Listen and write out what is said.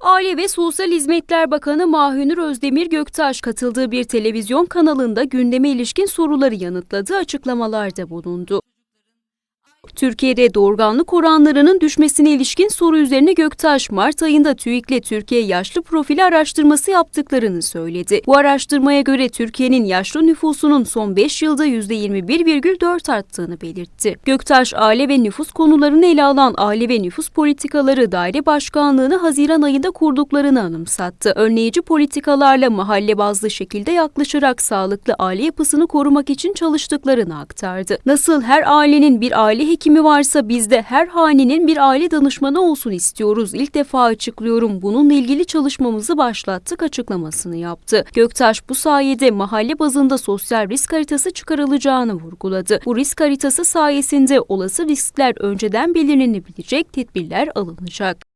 Aile ve Sosyal Hizmetler Bakanı Mahünür Özdemir Göktaş katıldığı bir televizyon kanalında gündeme ilişkin soruları yanıtladığı açıklamalarda bulundu. Türkiye'de doğurganlık oranlarının düşmesine ilişkin soru üzerine Göktaş, Mart ayında TÜİK'le Türkiye Yaşlı Profili araştırması yaptıklarını söyledi. Bu araştırmaya göre Türkiye'nin yaşlı nüfusunun son 5 yılda %21,4 arttığını belirtti. Göktaş, aile ve nüfus konularını ele alan Aile ve Nüfus Politikaları Daire Başkanlığı'nı Haziran ayında kurduklarını anımsattı. Önleyici politikalarla mahalle bazlı şekilde yaklaşarak sağlıklı aile yapısını korumak için çalıştıklarını aktardı. Nasıl her ailenin bir aile hekimi varsa biz de her hanenin bir aile danışmanı olsun istiyoruz. İlk defa açıklıyorum. Bununla ilgili çalışmamızı başlattık açıklamasını yaptı. Göktaş bu sayede mahalle bazında sosyal risk haritası çıkarılacağını vurguladı. Bu risk haritası sayesinde olası riskler önceden belirlenebilecek tedbirler alınacak.